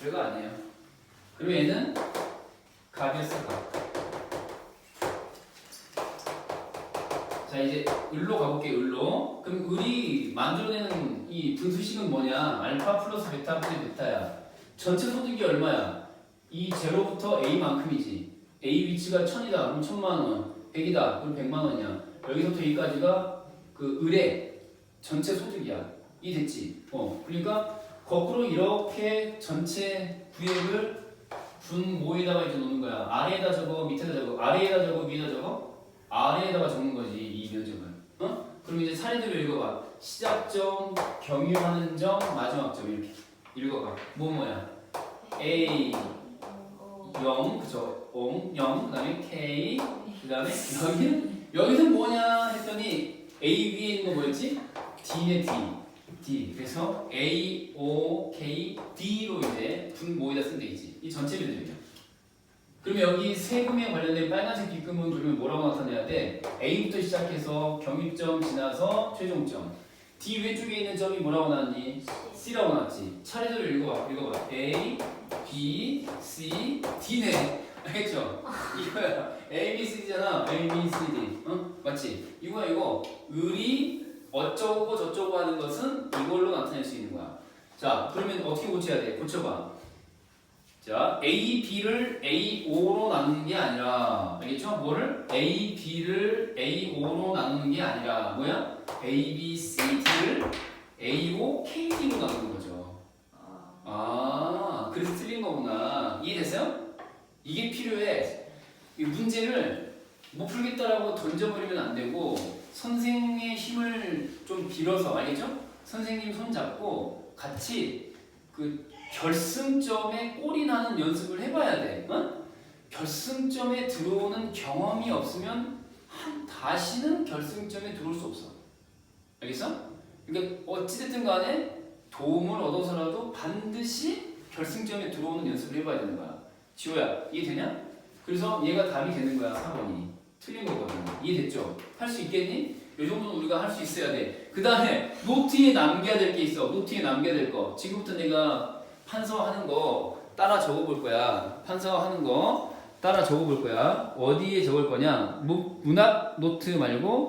별거 아니에요. 그리고 얘는 각이었어 각. 자 이제 을로 가볼게 을로. 그럼 을이 만들어내는 이 분수식은 뭐냐? 알파 플러스 베타 플러스 베타야. 전체 소득이 얼마야? 이 제로부터 A만큼이지. A 위치가 천이다. 그럼 천만 원. 100이다. 그럼 100만 원이야. 여기서부터 여기까지가 그 을의 전체 소득이야. 이 됐지? 어. 그러니까 거꾸로 이렇게 전체 구획을 분 모에다가 이제 놓는 거야. 아래에다 적어, 밑에다 적어. 아래에다 적어, 위에다 적어. 아래에다가 적는 거지 이 면적을. 어? 그럼 이제 차례대로 읽어봐. 시작점, 경유하는 점, 마지막 점 이렇게 읽어봐. 뭐 뭐야? A 0 그죠? 0 0 그다음에 K 그다음에 여기는 여기는 뭐냐 했더니 A 위에 있는 거 뭐였지? D네 D. D. 그래서 A O K D로 이제 분모에다 쓴데 있지. 이 전체 면적이야. 그러면 여기 세금에 관련된 빨간색 뒷금은 그러면 뭐라고 나타내야 돼? A부터 시작해서 경유점 지나서 최종점. D 왼쪽에 있는 점이 뭐라고 나왔니? C라고 나왔지. 차례대로 읽어봐. 읽어봐. A, B, C, D네. 알겠죠? 이거야. A, B, C, D잖아. A, B, C, D. 어? 맞지? 이거야 이거. 을이 어쩌고 저쩌고 하는 것은 이걸로 나타낼 수 있는 거야. 자, 그러면 어떻게 고쳐야 돼? 고쳐봐. 자, A, B를 A, O로 나누는 게 아니라, 알겠죠? 뭐를? A, B를 A, O로 나누는 게 아니라, 뭐야? A, B, C, D를 A, O, K, D로 나누는 거죠. 아, 그래서 틀린 거구나. 이해됐어요? 이게 필요해. 이 문제를 못 풀겠다라고 던져버리면 안 되고, 좀 빌어서, 알겠죠? 선생님 손 잡고 같이 그 결승점에 골이 나는 연습을 해봐야 돼. 어? 결승점에 들어오는 경험이 없으면 한 다시는 결승점에 들어올 수 없어. 알겠어? 그러니까 어찌됐든 간에 도움을 얻어서라도 반드시 결승점에 들어오는 연습을 해봐야 되는 거야. 지호야, 이해되냐? 그래서 얘가 답이 되는 거야, 4번이. 틀린 거거든. 이해됐죠? 할 수 있겠니? 이 정도는 우리가 할 수 있어야 돼. 그 다음에 노트에 남겨야 될 게 있어. 노트에 남겨야 될 거. 지금부터 내가 판서하는 거 따라 적어볼 거야. 판서하는 거 따라 적어볼 거야. 어디에 적을 거냐? 무- 문학 노트 말고